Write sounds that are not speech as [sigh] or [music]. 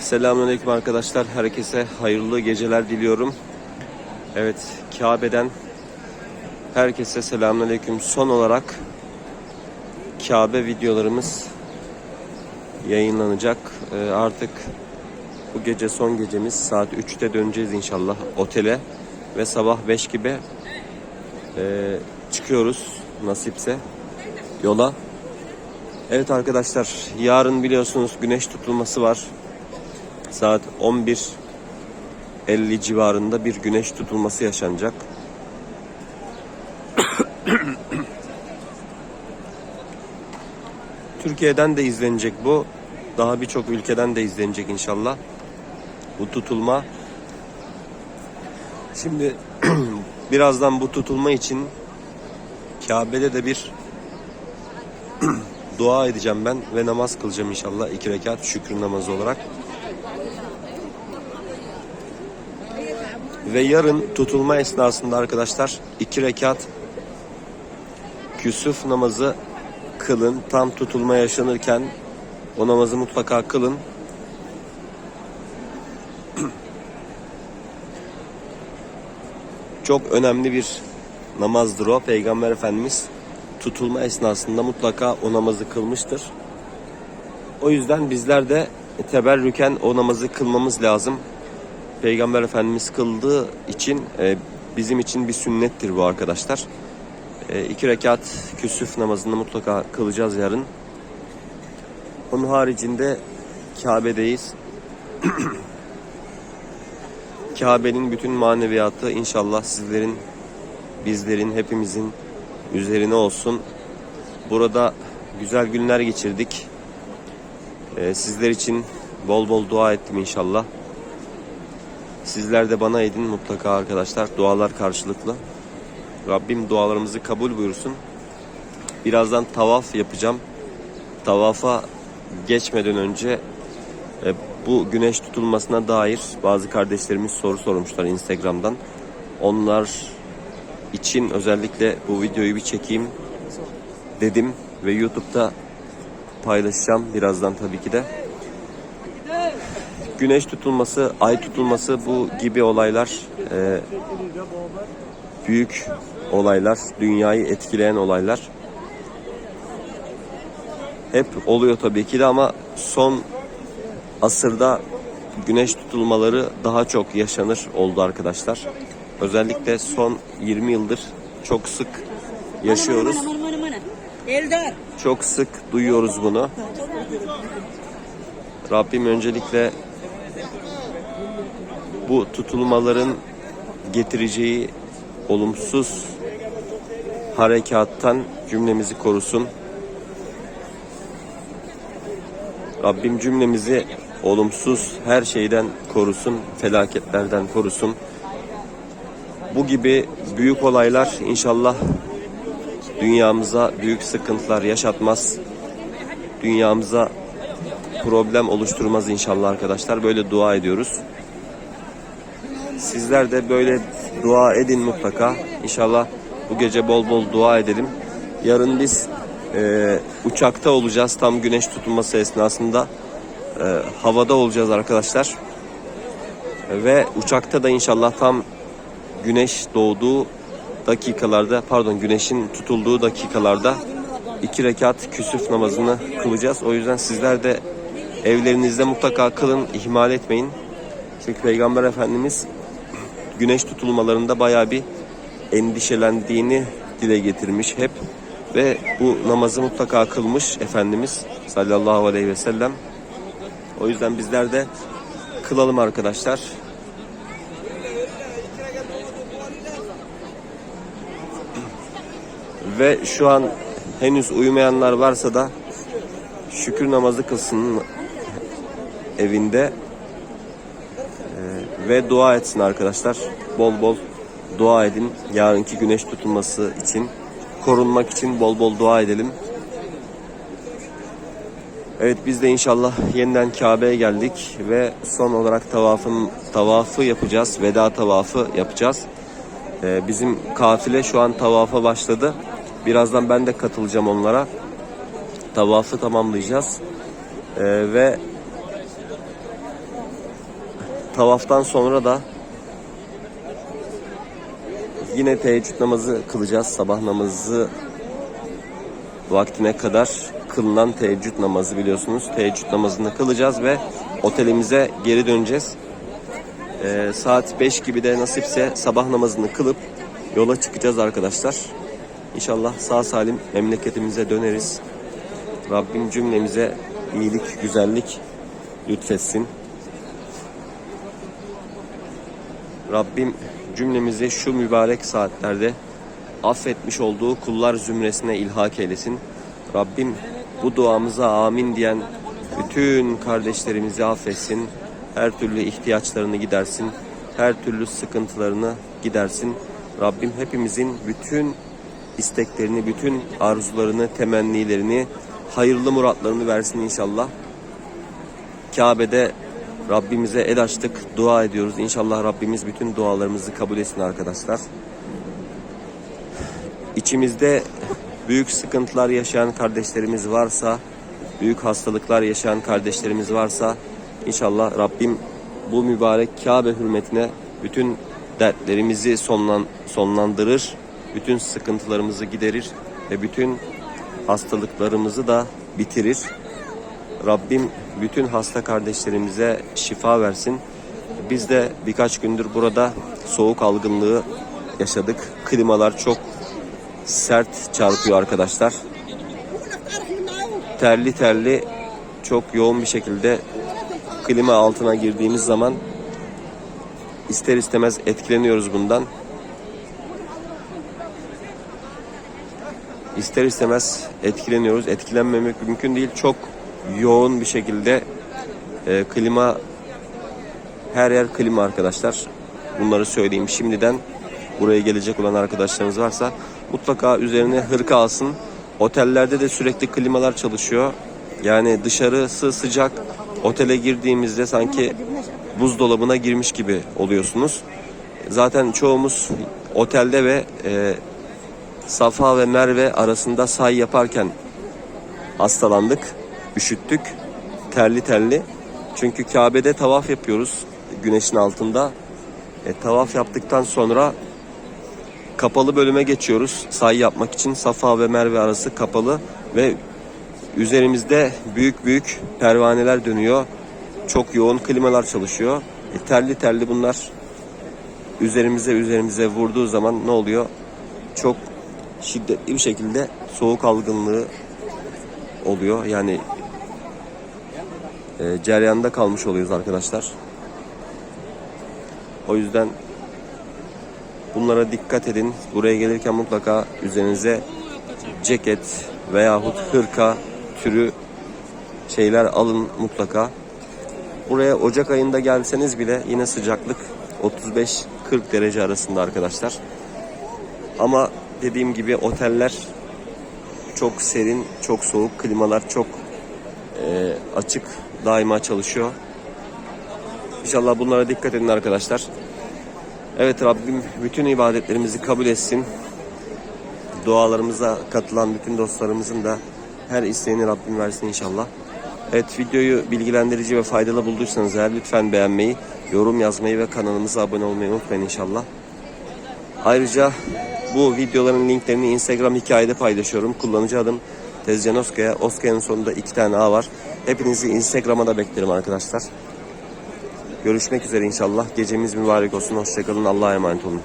Selamünaleyküm arkadaşlar. Herkese hayırlı geceler diliyorum. Evet, Kabe'den herkese selamünaleyküm. Son olarak Kabe videolarımız yayınlanacak. Ee, artık bu gece son gecemiz. Saat 3'te döneceğiz inşallah otele ve sabah 5 gibi e, çıkıyoruz nasipse yola. Evet arkadaşlar, yarın biliyorsunuz güneş tutulması var. Saat 11.50 civarında bir güneş tutulması yaşanacak. [coughs] Türkiye'den de izlenecek bu. Daha birçok ülkeden de izlenecek inşallah. Bu tutulma. Şimdi [coughs] birazdan bu tutulma için Kabe'de de bir [coughs] dua edeceğim ben ve namaz kılacağım inşallah iki rekat şükür namazı olarak. Ve yarın tutulma esnasında arkadaşlar iki rekat küsüf namazı kılın. Tam tutulma yaşanırken o namazı mutlaka kılın. [clears throat] Çok önemli bir namazdır o. Peygamber Efendimiz tutulma esnasında mutlaka o namazı kılmıştır. O yüzden bizler de teberrüken o namazı kılmamız lazım. Peygamber Efendimiz kıldığı için e, bizim için bir sünnettir bu arkadaşlar. E, iki rekat küsüf namazını mutlaka kılacağız yarın. Onun haricinde Kabe'deyiz. [clears throat] Kabe'nin bütün maneviyatı inşallah sizlerin, bizlerin, hepimizin üzerine olsun. Burada güzel günler geçirdik. Ee, sizler için bol bol dua ettim inşallah. Sizler de bana edin mutlaka arkadaşlar. Dualar karşılıklı. Rabbim dualarımızı kabul buyursun. Birazdan tavaf yapacağım. Tavafa geçmeden önce e, bu güneş tutulmasına dair bazı kardeşlerimiz soru sormuşlar Instagram'dan. Onlar için özellikle bu videoyu bir çekeyim dedim ve YouTube'da paylaşacağım birazdan tabii ki de. Güneş tutulması, ay tutulması bu gibi olaylar e, büyük olaylar, dünyayı etkileyen olaylar. Hep oluyor tabii ki de ama son asırda güneş tutulmaları daha çok yaşanır oldu arkadaşlar. Özellikle son 20 yıldır çok sık yaşıyoruz. Çok sık duyuyoruz bunu. Rabbim öncelikle bu tutulmaların getireceği olumsuz harekattan cümlemizi korusun. Rabbim cümlemizi olumsuz her şeyden korusun, felaketlerden korusun. Bu gibi büyük olaylar inşallah dünyamıza büyük sıkıntılar yaşatmaz. Dünyamıza problem oluşturmaz inşallah arkadaşlar. Böyle dua ediyoruz. Sizler de böyle dua edin mutlaka. İnşallah bu gece bol bol dua edelim. Yarın biz e, uçakta olacağız tam güneş tutulması esnasında. E, havada olacağız arkadaşlar. Ve uçakta da inşallah tam güneş doğduğu dakikalarda pardon güneşin tutulduğu dakikalarda iki rekat küsüf namazını kılacağız. O yüzden sizler de evlerinizde mutlaka kılın, ihmal etmeyin. Çünkü Peygamber Efendimiz güneş tutulmalarında bayağı bir endişelendiğini dile getirmiş hep. Ve bu namazı mutlaka kılmış Efendimiz sallallahu aleyhi ve sellem. O yüzden bizler de kılalım arkadaşlar. Ve şu an henüz uyumayanlar varsa da şükür namazı kılsın evinde ve dua etsin arkadaşlar. Bol bol dua edin. Yarınki güneş tutulması için, korunmak için bol bol dua edelim. Evet biz de inşallah yeniden Kabe'ye geldik ve son olarak tavafın tavafı yapacağız. Veda tavafı yapacağız. Ee, bizim kafile şu an tavafa başladı. Birazdan ben de katılacağım onlara. Tavafı tamamlayacağız. Ee, ve tavaftan sonra da yine teheccüd namazı kılacağız. Sabah namazı vaktine kadar kılınan teheccüd namazı biliyorsunuz. Teheccüd namazını kılacağız ve otelimize geri döneceğiz. Ee, saat 5 gibi de nasipse sabah namazını kılıp yola çıkacağız arkadaşlar. İnşallah sağ salim memleketimize döneriz. Rabbim cümlemize iyilik, güzellik lütfetsin. Rabbim cümlemizi şu mübarek saatlerde affetmiş olduğu kullar zümresine ilhak eylesin. Rabbim bu duamıza amin diyen bütün kardeşlerimizi affetsin. Her türlü ihtiyaçlarını gidersin. Her türlü sıkıntılarını gidersin. Rabbim hepimizin bütün isteklerini, bütün arzularını, temennilerini, hayırlı muratlarını versin inşallah. Kabe'de Rabbimize el açtık, dua ediyoruz. İnşallah Rabbimiz bütün dualarımızı kabul etsin arkadaşlar. İçimizde büyük sıkıntılar yaşayan kardeşlerimiz varsa, büyük hastalıklar yaşayan kardeşlerimiz varsa inşallah Rabbim bu mübarek Kabe hürmetine bütün dertlerimizi sonlan, sonlandırır, bütün sıkıntılarımızı giderir ve bütün hastalıklarımızı da bitirir. Rabbim bütün hasta kardeşlerimize şifa versin. Biz de birkaç gündür burada soğuk algınlığı yaşadık. Klimalar çok sert çarpıyor arkadaşlar. Terli terli çok yoğun bir şekilde klima altına girdiğimiz zaman ister istemez etkileniyoruz bundan. İster istemez etkileniyoruz. Etkilenmemek mümkün değil. Çok yoğun bir şekilde e, klima her yer klima arkadaşlar. Bunları söyleyeyim şimdiden. Buraya gelecek olan arkadaşlarınız varsa mutlaka üzerine hırka alsın. Otellerde de sürekli klimalar çalışıyor. Yani dışarısı sıcak. Otele girdiğimizde sanki buzdolabına girmiş gibi oluyorsunuz. Zaten çoğumuz otelde ve e, Safa ve Merve arasında say yaparken hastalandık, üşüttük, terli terli. Çünkü Kabe'de tavaf yapıyoruz güneşin altında. E, tavaf yaptıktan sonra kapalı bölüme geçiyoruz say yapmak için. Safa ve Merve arası kapalı ve üzerimizde büyük büyük pervaneler dönüyor. Çok yoğun klimalar çalışıyor. E, terli terli bunlar üzerimize üzerimize vurduğu zaman ne oluyor? Çok şiddetli bir şekilde soğuk algınlığı oluyor. Yani e, ceryanda kalmış oluyoruz arkadaşlar. O yüzden bunlara dikkat edin. Buraya gelirken mutlaka üzerinize ceket veyahut hırka türü şeyler alın mutlaka. Buraya Ocak ayında gelseniz bile yine sıcaklık 35-40 derece arasında arkadaşlar. Ama dediğim gibi oteller çok serin, çok soğuk, klimalar çok e, açık, daima çalışıyor. İnşallah bunlara dikkat edin arkadaşlar. Evet Rabbim bütün ibadetlerimizi kabul etsin. Dualarımıza katılan bütün dostlarımızın da her isteğini Rabbim versin inşallah. Evet videoyu bilgilendirici ve faydalı bulduysanız eğer lütfen beğenmeyi, yorum yazmayı ve kanalımıza abone olmayı unutmayın inşallah. Ayrıca bu videoların linklerini Instagram hikayede paylaşıyorum. Kullanıcı adım Tezcan Oskaya. Oskaya'nın sonunda iki tane A var. Hepinizi Instagram'a da beklerim arkadaşlar. Görüşmek üzere inşallah. Gecemiz mübarek olsun. Hoşçakalın. Allah'a emanet olun.